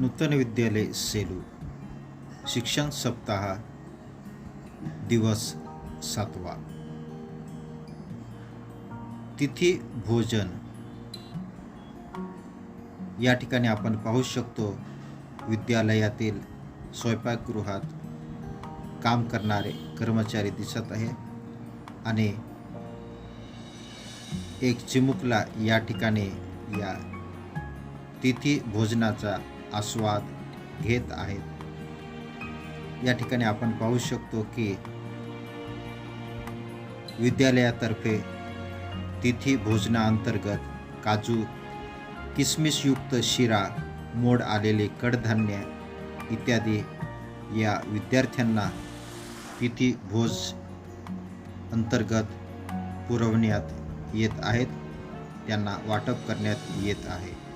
नूतन विद्यालय सेलू. शिक्षण सप्ताह दिवस सातवा. तिथी भोजन. या ठिकाणी आपण पाहू शकतो विद्यालयातील स्वयंपाकगृहात काम करणारे कर्मचारी दिसत आहे आणि एक चिमुकला या ठिकाणी या तिथी भोजनाचा आस्वाद घेत आहेत. या ठिकाणी आपण पाहू शकतो की विद्यालयातर्फे तिथी भोजनाअंतर्गत काजू किसमिसयुक्त शिरा मोड आलेले कडधान्य इत्यादी या विद्यार्थ्यांना तिथी भोज अंतर्गत पुरवण्यात येत आहेत. त्यांना वाटप करण्यात येत आहे.